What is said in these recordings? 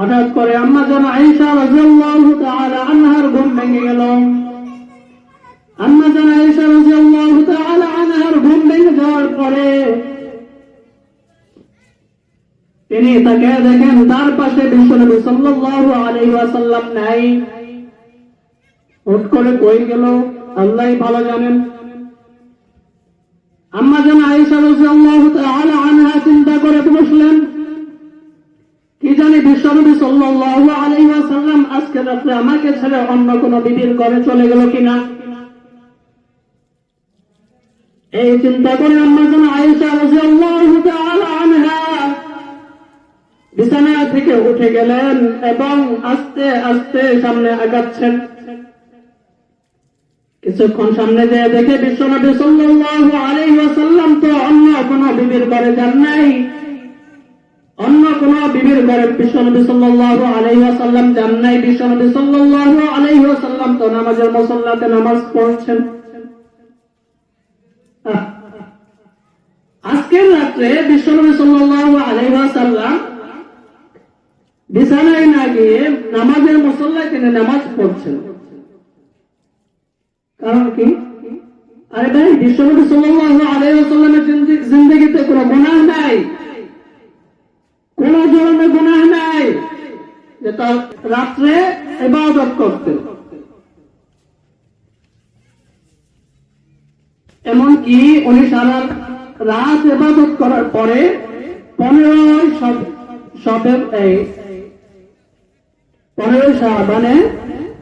হঠাৎ করে আম্মা যেন আয়েশা রাদিয়াল্লাহু তাআলা আনহার ঘুম ভেঙে গেল। আম্মা যেন আয়েশা রাদিয়াল্লাহু তাআলা আনহার ঘুম ভেঙে যাওয়ার পরে তিনি তাকে দেখেন, তার পাশে বিশ্বনবী সাল্লাল্লাহু আলাইহি ওয়াসাল্লাম নাই। হুট করে কই গেল? আল্লাহই ভালো জানেন। আম্মা যেন আয়েশা রাদিয়াল্লাহু আনহা চিন্তা করে বসলেন কি জানি আজকে আমাকে ছেড়ে অন্য কোন ঘরে চলে গেল কিনা? এই চিন্তা করে বিছানা থেকে উঠে গেলেন এবং আস্তে আস্তে সামনে আগাচ্ছেন। কিছুক্ষণ সামনে যেয়ে দেখে বিশ্বনবী সাল্লাল্লাহু তো অন্য কোন বিবির ঘরে যান নাই। অন্য কোন বিবির ঘরে বিশ্বনবী সাল্লাল্লাহু আলাইহি ওয়াসাল্লাম যান নাই। বিশ্বনবী সাল্লাল্লাহু আলাইহি ওয়াসাল্লাম তো নামাজের মুসল্লাতে নামাজ পড়ছেন। আজকের রাত্রে বিশ্বনবী সাল্লাল্লাহু আলাইহি ওয়াসাল্লাম বিছানায় না গিয়ে নামাজের মুসল্লায় তিনি নামাজ পড়ছেন। কারণ কি? আরে ভাই বিশ্বনবী সাল্লাল্লাহু আলাইহি ওয়াসাল্লামের জিন্দি- জিন্দেগিতে কোনো গুনাহ নাই কোন ধরনের গুনাহ নাই যে তার রাত্রে ইবাদত করতেন এমনকি উনি সারা রাত ইবাদত করার পরে এই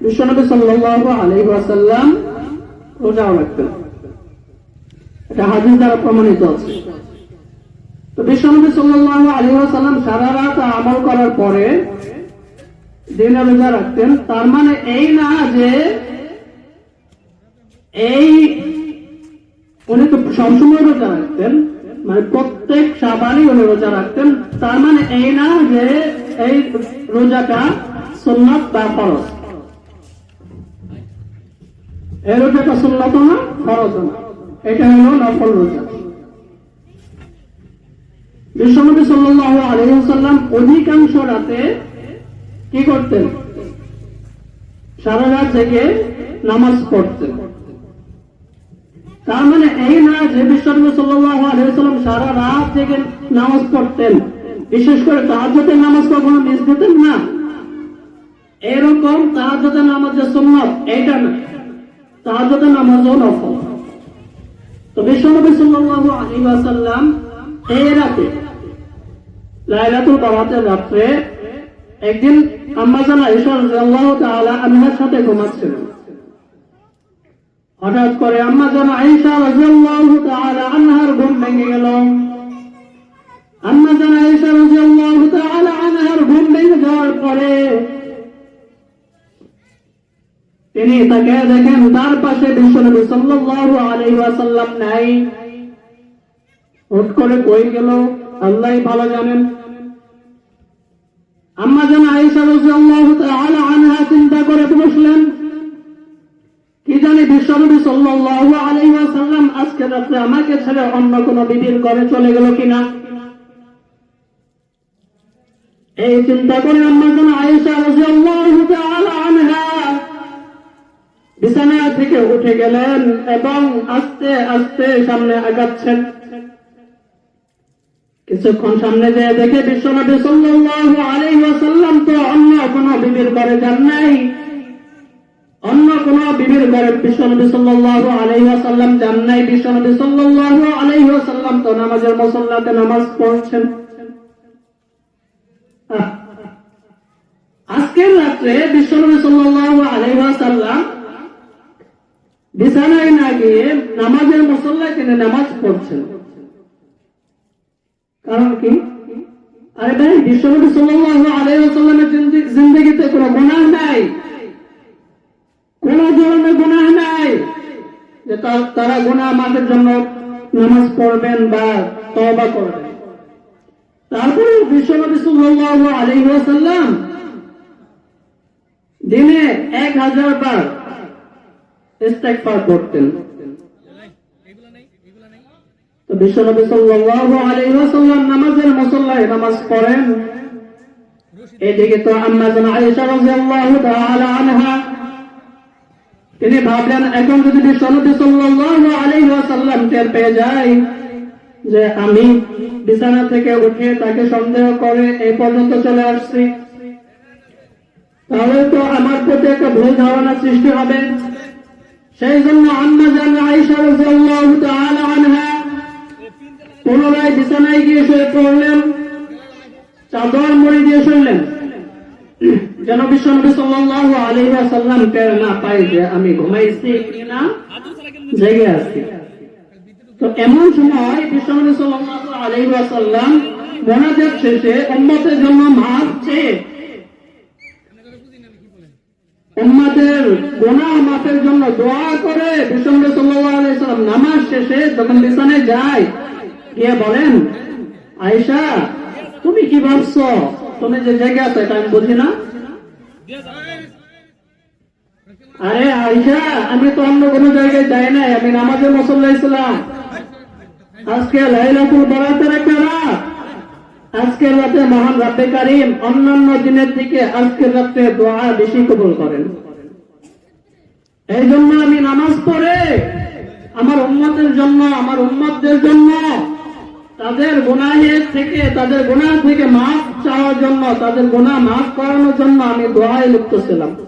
বিশ্বনবী সাল্লাল্লাহু আলাইহি ওয়াসাল্লাম রাখতেন। এটা হাদিস দ্বারা প্রমাণিত আছে। তো বিশ্বনবী সাল্লাল্লাহু আলাইহি ওয়াসাল্লাম সারা রাত আমল করার পরে দিনে রোজা রাখতেন, তার মানে এই না যে এই উনি তো সবসময় রোজা রাখতেন মানে প্রত্যেক সাবারই উনি রোজা রাখতেন, তার মানে এই না যে এই রোজাটা সুন্নাত বা ফরজ। এই রোজাটা সুন্নত না, ফরজ না। এটা হলো নফল রোজা। বিশ্বনবী সাল্লাল্লাহু আলাইহি ওয়াসাল্লাম অধিকাংশ রাতে কি করতেন? সারা রাত থেকে নামাজ পড়তেন। তার মানে এই না যে বিশ্বনবী আলাইহি সারা রাত থেকে নামাজ পড়তেন, বিশেষ করে তাহাজ্জুদের নামাজ কখনো মিস দিতেন না? এরকম তাহাজ্জুদের নামাজ যে সুন্নাত এইটা না। তাহাজ্জুদের নামাজও নফল। তো বিশ্বনবী সাল্লাল্লাহু আলাইহি ওয়াসাল্লাম এই রাতে লাইলাতুল বারাতের রাত্রে একদিন আম্মা জানা ঈশা রাদিয়াল্লাহু তাআলা আনহার সাথে ঘুমাচ্ছিলেন হঠাৎ করে আম্মা জানা ঈশা রাদিয়াল্লাহু তাআলা আনহার ঘুম ভেঙে গেল। আম্মা জানা ঈশা রাদিয়াল্লাহু তাআলা আনহার ঘুম ভেঙে যাওয়ার পরে তিনি তাকে দেখেন, তার পাশে বিশ্বনবী সাল্লাল্লাহু আলাইহি ওয়াসাল্লাম নাই। হুট করে কই গেল? আল্লাহই ভালো জানেন। আম্মা যেন আয়েশা রাদিয়াল্লাহু তাআলা আনহা চিন্তা করে বসলেন। কি জানি বিশ্বনবী সাল্লাল্লাহু আলাইহি ওয়াসাল্লাম আজকে রাত্রে আমাকে ছেড়ে অন্য কোন বিবির ঘরে চলে গেল কিনা? এই চিন্তা করে আম্মা যেন আয়েশা রাদিয়াল্লাহু তাআলা আনহা বিছানা থেকে উঠে গেলেন এবং আস্তে আস্তে সামনে আগাচ্ছেন। কিছুক্ষণ সামনে যেয়ে দেখে বিশ্বনবী সাল্লাল্লাহু আলাইহি ওয়াসাল্লাম তো অন্য কোন বিবির ঘরে যান নাই। অন্য কোন বিবির ঘরে বিশ্বনবী সাল্লাল্লাহু আলাইহি ওয়াসাল্লাম যান নাই। বিশ্বনবী সাল্লাল্লাহু আলাইহি ওয়াসাল্লাম তো নামাজের মুসল্লাতে নামাজ পড়ছেন। আজকের রাত্রে বিশ্বনবী সাল্লাল্লাহু আলাইহি ওয়াসাল্লাম বিছানায় না গিয়ে নামাজের মুসল্লায় তিনি নামাজ পড়ছেন। কারণ কি? আরে ভাই, বিশ্বনবী সাল্লাল্লাহু আলাইহি ওয়াসাল্লামের জিন্দি- জিন্দেগিতে কোনো গুনাহ নাই। কোন ধরনের গুনাহ নাই যে তারা গুনাহ মাফের জন্য নামাজ পড়বেন বা তওবা করবেন। তারপরে বিশ্বনবী সাল্লাল্লাহু আলাইহি ওয়াসাল্লাম দিনে এক হাজার বার ইস্তেগফার করতেন। বিশ্বনবী সাল্লাল্লাহু আলাইহি ওয়াসাল্লাম নামাজের মুসল্লায় নামাজ পড়েন। এদিকে তো আম্মা জান আয়েশা রাদিয়াল্লাহু তাআলা আনহা, তিনি ভাবলেন, এখন যদি বিশ্বনবী সাল্লাল্লাহু আলাইহি ওয়াসাল্লাম টের পেয়ে যায় যে আমি বিছানা থেকে উঠে তাকে সন্দেহ করে এই পর্যন্ত চলে আসছি, তাহলে তো আমার প্রতি একটা ভুল ধারণা সৃষ্টি হবে। সেই জন্য আম্মা জান আয়েশা রাদিয়াল্লাহু তাআলা আনহা পুনরায় বিছানায় গিয়ে শুয়ে পড়লেন, চাদর মুড়ি দিয়ে শুনলেন, যেন বিশ্বনবী সাল্লাল্লাহু আলাইহি ওয়াসাল্লাম টের না পায় যে আমি ঘুমাইছি কিনা জেগে আছি। তো এমন সময় বিশ্বনবী সাল্লাল্লাহু আলাইহি ওয়াসাল্লাম মোনাজাত শেষে উম্মতের জন্য মাফ চেয়ে উম্মতের গুনাহ মাফের জন্য দোয়া করে বিশ্বনবী সাল্লাল্লাহু আলাইহি ওয়াসাল্লাম নামাজ শেষে যখন বিছানায় যায় গিয়ে বলেন, আয়েশা, তুমি কি ভাবছ? তুমি যে জেগে আছো, এটা আমি বুঝি না? আরে আয়েশা, আমি তো অন্য কোনো জায়গায় যাই নাই, আমি নামাজের মসল্লা ইসলাম আজকে লাইলাতুল বারাতের একটা রাত। আজকের রাতে মহান রাব্বে কারিম অন্যান্য দিনের দিকে আজকের রাতে দোয়া বেশি কবুল করেন। এই জন্য আমি নামাজ পড়ে আমার উম্মতের জন্য, আমার উম্মতদের জন্য তাদের গুনাহের থেকে, তাদের গোনা থেকে মাফ চাওয়ার জন্য, তাদের গোনা মাফ করানোর জন্য আমি দোয়ায় লিপ্ত ছিলাম।